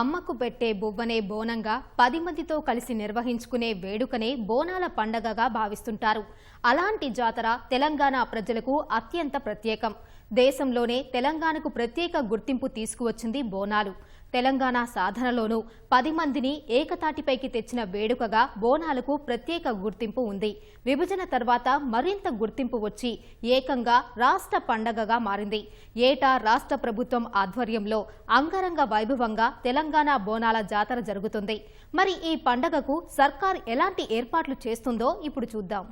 అమ్మకు పెట్టే బువ్వనే బోనంగా పది మందితో కలిసి నిర్వహించుకునే వేడుకనే బోనాల పండగగా భావిస్తుంటారు. అలాంటి జాతర తెలంగాణ ప్రజలకు అత్యంత ప్రత్యేకం. దేశంలోనే తెలంగాణకు ప్రత్యేక గుర్తింపు తీసుకువచ్చింది బోనాలు. తెలంగాణ సాధనలోనూ పది మందిని ఏకతాటిపైకి తెచ్చిన వేడుకగా బోనాలకు ప్రత్యేక గుర్తింపు ఉంది. విభజన తర్వాత మరింత గుర్తింపు వచ్చి ఏకంగా రాష్ట్ర పండగగా మారింది. ఏటా రాష్ట్ర ప్రభుత్వం ఆధ్వర్యంలో అంగరంగ వైభవంగా తెలంగాణ బోనాల జాతర జరుగుతుంది. మరి ఈ పండగకు సర్కార్ ఎలాంటి ఏర్పాట్లు చేస్తుందో ఇప్పుడు చూద్దాం.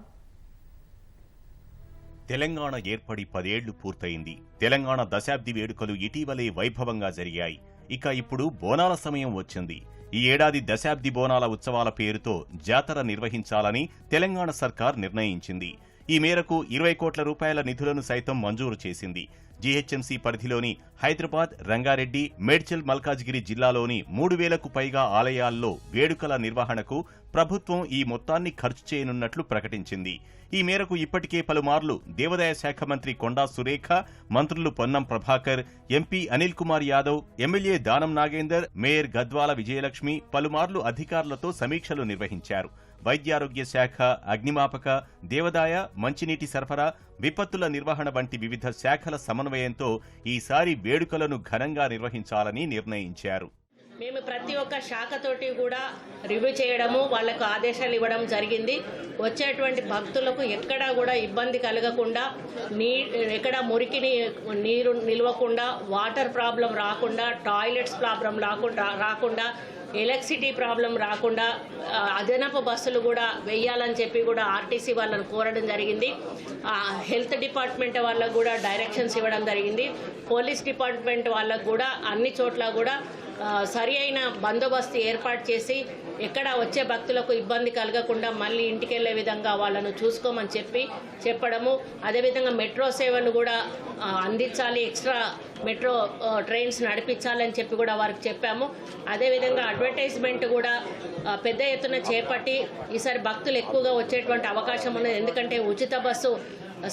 తెలంగాణ ఏర్పడి పదేళ్ళు పూర్తయింది. తెలంగాణ దశాబ్ది వేడుకలు ఇటీవలే వైభవంగా జరిగాయి. ఇక ఇప్పుడు బోనాల సమయం వచ్చింది. ఈ ఏడాది దశాబ్ది బోనాల ఉత్సవాల పేరుతో జాతర నిర్వహించాలని తెలంగాణ సర్కార్ నిర్ణయించింది. ఈ మేరకు ఇరవై కోట్ల రూపాయల నిధులను సైతం మంజూరు చేసింది. జీహెచ్ఎంసీ పరిధిలోని హైదరాబాద్ రంగారెడ్డి మేడ్చల్ మల్కాజ్గిరి జిల్లాలోని మూడు వేలకు పైగా ఆలయాల్లో వేడుకల నిర్వహణకు ప్రభుత్వం ఈ మొత్తాన్ని ఖర్చు చేయనున్నట్లు ప్రకటించింది. ఈ మేరకు ఇప్పటికే పలుమార్లు దేవాదాయ శాఖ మంత్రి కొండా సురేఖ మంత్రులు Ponnam Prabhakar MP Anil Kumar Yadav MLA Danam Nagender mayor Gadwal Vijayalakshmi పలుమార్లు అధికారులతో సమీక్షలు నిర్వహించారు. వైద్యారోగ్య శాఖ అగ్నిమాపక దేవదాయ మంచినీటి సరఫరా విపత్తుల నిర్వహణ వంటి వివిధ శాఖల సమన్వయంతో ఈసారి వేడుకలను ఘనంగా నిర్వహించాలని నిర్ణయించారు. మేము ప్రతి ఒక్క శాఖతోటి కూడా రివ్యూ చేయడము వాళ్ళకు ఆదేశాలు ఇవ్వడం జరిగింది. వచ్చేటువంటి భక్తులకు ఎక్కడా కూడా ఇబ్బంది కలగకుండా నీ ఎక్కడ మురికిని నీరు నిలవకుండా వాటర్ ప్రాబ్లం రాకుండా టాయిలెట్స్ ప్రాబ్లం రాకుండా రాకుండా ఎలక్ట్రిసిటీ ప్రాబ్లం రాకుండా అదనపు బస్సులు కూడా వెయ్యాలని చెప్పి కూడా ఆర్టీసీ వాళ్ళని కోరడం జరిగింది. హెల్త్ డిపార్ట్మెంట్ వాళ్ళకు కూడా డైరెక్షన్స్ ఇవ్వడం జరిగింది. పోలీస్ డిపార్ట్మెంట్ వాళ్ళకు కూడా అన్ని చోట్ల కూడా సరి అయిన బందోబస్తు ఏర్పాటు చేసి ఎక్కడ వచ్చే భక్తులకు ఇబ్బంది కలగకుండా మళ్ళీ ఇంటికి వెళ్ళే విధంగా వాళ్ళను చూసుకోమని చెప్పి చెప్పడము. అదేవిధంగా మెట్రో సేవలు కూడా అందించాలి. ఎక్స్ట్రా మెట్రో ట్రైన్స్ నడిపించాలని చెప్పి కూడా వారికి చెప్పాము. అదేవిధంగా అడ్వర్టైజ్మెంట్ కూడా పెద్ద ఎత్తున చేపట్టి ఈసారి భక్తులు ఎక్కువగా వచ్చేటువంటి అవకాశం ఉన్నది. ఎందుకంటే ఉచిత బస్సు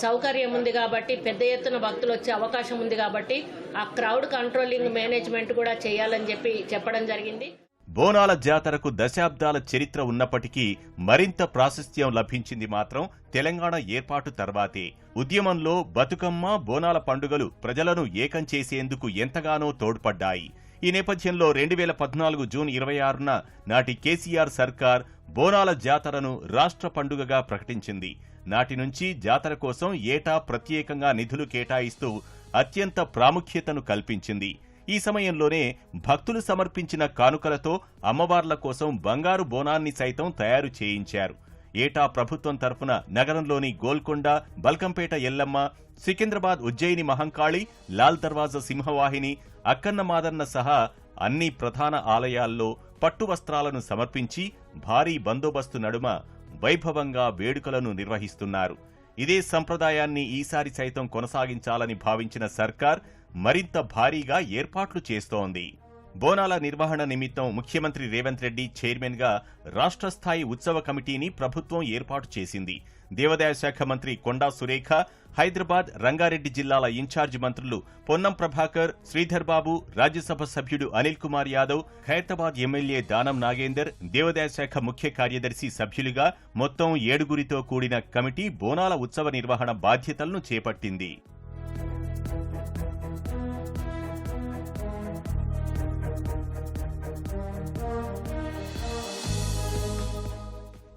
సౌకర్యం ఉంది కాబట్టి పెద్ద ఎత్తున భక్తులు వచ్చే అవకాశం ఉంది కాబట్టి ఆ క్రౌడ్ కంట్రోలింగ్ మేనేజ్మెంట్ కూడా చేయాలని చెప్పి చెప్పడం జరిగింది. బోనాల జాతరకు దశాబ్దాల చరిత్ర ఉన్నప్పటికీ మరింత ప్రాశస్త్యం లభించింది మాత్రం తెలంగాణ ఏర్పాటు తర్వాతే. ఉద్యమంలో బతుకమ్మ బోనాల పండుగలు ప్రజలను ఏకం చేసేందుకు ఎంతగానో తోడ్పడ్డాయి. ఈ నేపథ్యంలో రెండు వేల పద్నాలుగు జూన్ ఇరవై ఆరున నాటి కేసీఆర్ సర్కార్ బోనాల జాతరను రాష్ట్ర పండుగగా ప్రకటించింది. నాటి నుంచి జాతర కోసం ఏటా ప్రత్యేకంగా నిధులు కేటాయిస్తూ అత్యంత ప్రాముఖ్యతను కల్పించింది. ఈ సమయంలోనే భక్తులు సమర్పించిన కానుకలతో అమ్మవార్ల కోసం బంగారు బోనాన్ని సైతం తయారు చేయించారు. ఏటా ప్రభుత్వం తరఫున నగరంలోని గోల్కొండ బల్కంపేట ఎల్లమ్మ సికింద్రాబాద్ ఉజ్జయిని మహంకాళి లాల్ దర్వాజా సింహవాహిని అక్కన్న మాదన్న సహా అన్ని ప్రధాన ఆలయాల్లో పట్టు వస్త్రాలను సమర్పించి భారీ బందోబస్తు నడుమ వైభవంగా వేడుకలను నిర్వహిస్తున్నారు. ఇదే సంప్రదాయాన్ని ఈసారి సైతం కొనసాగించాలని భావించిన సర్కార్ మరింత భారీగా ఏర్పాట్లు చేస్తోంది. బోనాల నిర్వహణ నిమిత్తం ముఖ్యమంత్రి రేవంత్ రెడ్డి చైర్మన్గా రాష్ట్ర స్థాయి ఉత్సవ కమిటీని ప్రభుత్వం ఏర్పాటు చేసింది. దేవాదాయ శాఖ మంత్రి కొండా సురేఖ హైదరాబాద్ రంగారెడ్డి జిల్లాల ఇన్ఛార్జి మంత్రులు పొన్నం ప్రభాకర్ శ్రీధర్ బాబు రాజ్యసభ సభ్యుడు అనిల్ కుమార్ యాదవ్ ఖైరతాబాద్ ఎమ్మెల్యే దానం నాగేందర్ దేవాదాయ శాఖ ముఖ్య కార్యదర్శి సభ్యులుగా మొత్తం ఏడుగురితో కూడిన కమిటీ బోనాల ఉత్సవ నిర్వహణ బాధ్యతలను చేపట్టింది.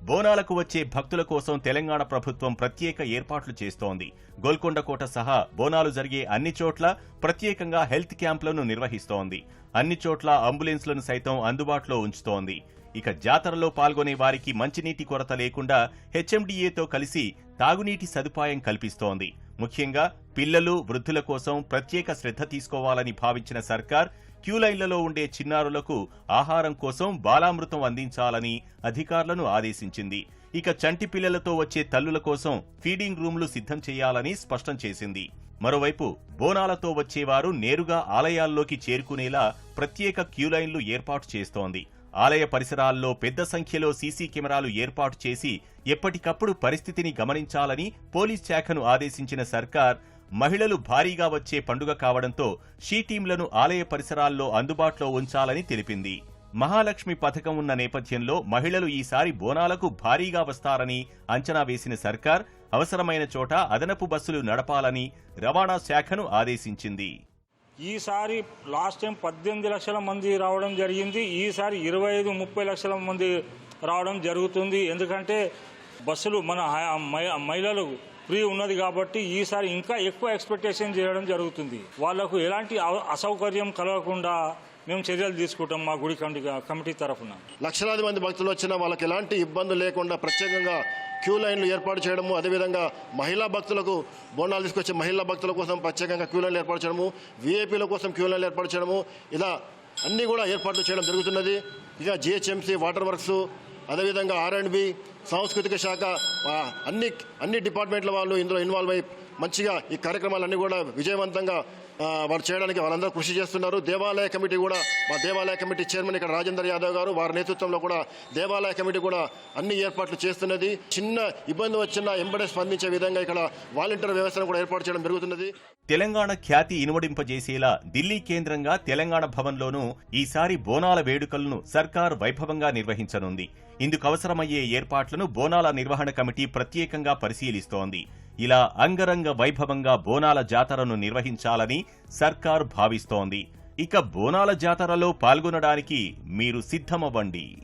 బోనాలకు వచ్చే భక్తుల కోసం తెలంగాణ ప్రభుత్వం ప్రత్యేక ఏర్పాట్లు చేస్తోంది. గోల్కొండ కోట సహా బోనాలు జరిగే అన్ని చోట్ల ప్రత్యేకంగా హెల్త్ క్యాంపులను నిర్వహిస్తోంది. అన్ని చోట్ల అంబులెన్స్లను సైతం అందుబాటులో ఉంచుతోంది. ఇక జాతరలో పాల్గొనే వారికి మంచినీటి కొరత లేకుండా హెచ్ఎండిఏతో కలిసి తాగునీటి సదుపాయం కల్పిస్తోంది. ముఖ్యంగా పిల్లలు వృద్ధుల కోసం ప్రత్యేక శ్రద్ధ తీసుకోవాలని భావించిన సర్కార్ క్యూ లైన్లలో ఉండే చిన్నారులకు ఆహారం కోసం బాలామృతం అందించాలని అధికారులను ఆదేశించింది. ఇక చంటి పిల్లలతో వచ్చే తల్లుల కోసం ఫీడింగ్ రూమ్లు సిద్ధం చేయాలని స్పష్టం చేసింది. మరోవైపు బోనాలతో వచ్చేవారు నేరుగా ఆలయాల్లోకి చేరుకునేలా ప్రత్యేక క్యూలైన్లు ఏర్పాటు చేస్తోంది. ఆలయ పరిసరాల్లో పెద్ద సంఖ్యలో సీసీ కెమెరాలు ఏర్పాటు చేసి ఎప్పటికప్పుడు పరిస్థితిని గమనించాలని పోలీస్ శాఖను ఆదేశించిన సర్కార్ మహిళలు భారీగా వచ్చే పండుగ కావడంతో షీ టీంలను ఆలయ పరిసరాల్లో అందుబాటులో ఉంచాలని తెలిపింది. మహాలక్ష్మి పథకం ఉన్న నేపథ్యంలో మహిళలు ఈసారి బోనాలకు భారీగా వస్తారని అంచనా వేసిన సర్కార్ అవసరమైన చోట అదనపు బస్సులు నడపాలని రవాణా శాఖను ఆదేశించింది. ఈసారి లాస్ట్ టైం పద్దెనిమిది లక్షల మంది రావడం జరిగింది. ఈసారి ఇరవై ఐదు ముప్పై లక్షల మంది రావడం జరుగుతుంది. ఎందుకంటే బస్సులు మన హై- మహిళలకు ఫ్రీ ఉన్నది కాబట్టి ఈసారి ఇంకా ఎక్కువ ఎక్స్పెక్టేషన్ చేయడం జరుగుతుంది. వాళ్ళకు ఎలాంటి అవ- అసౌకర్యం కలగకుండా మేము చర్యలు తీసుకుంటాం మా గుడి కమిటీ కమిటీ తరఫున. లక్షలాది మంది భక్తులు వచ్చినా వాళ్ళకి ఎలాంటి ఇబ్బందులు లేకుండా ప్రత్యేకంగా క్యూ లైన్లు ఏర్పాటు చేయడము అదేవిధంగా మహిళా భక్తులకు బోనాలు తీసుకొచ్చే మహిళా భక్తుల కోసం ప్రత్యేకంగా క్యూ లైన్లు ఏర్పాటు చేయడము వీఐపీల కోసం క్యూ లైన్లు ఏర్పాటు చేయడము ఇలా అన్నీ కూడా ఏర్పాట్లు చేయడం జరుగుతున్నది. ఇక జిహెచ్ఎంసీ వాటర్ వర్క్స్ అదేవిధంగా ఆర్ అండ్ బి సాంస్కృతిక శాఖ అన్ని అన్ని డిపార్ట్మెంట్ల వాళ్ళు ఇందులో ఇన్వాల్వ్ అయ్యి మంచిగా ఈ కార్యక్రమాలన్నీ కూడా విజయవంతంగా వారు చేయడానికి వాళ్ళందరూ కృషి చేస్తున్నారు. దేవాలయ కమిటీ కూడా మా దేవాలయ కమిటీ చైర్మన్ ఇక్కడ రాజేందర్ యాదవ్ గారు వారి నేతృత్వంలో కూడా దేవాలయ కమిటీ కూడా అన్ని ఏర్పాట్లు చేస్తున్నది. చిన్న ఇబ్బంది వచ్చినా ఎంబడే స్పందించే విధంగా ఇక్కడ వాలంటీర్ వ్యవస్థను కూడా ఏర్పాటు చేయడం జరుగుతున్నది. తెలంగాణ ఖ్యాతి ఇనుమడింపజేసేలా ఢిల్లీ కేంద్రంగా తెలంగాణ భవన్లోనూ ఈసారి బోనాల వేడుకలను సర్కార్ వైభవంగా నిర్వహించనుంది. ఇందుకు అవసరమయ్యే ఏర్పాట్లను బోనాల నిర్వహణ కమిటీ ప్రత్యేకంగా పరిశీలిస్తోంది. ఇలా అంగరంగ వైభవంగా బోనాల జాతరను నిర్వహించాలని సర్కార్ భావిస్తోంది. ఇక బోనాల జాతరలో పాల్గొనడానికి మీరు సిద్ధమవ్వండి.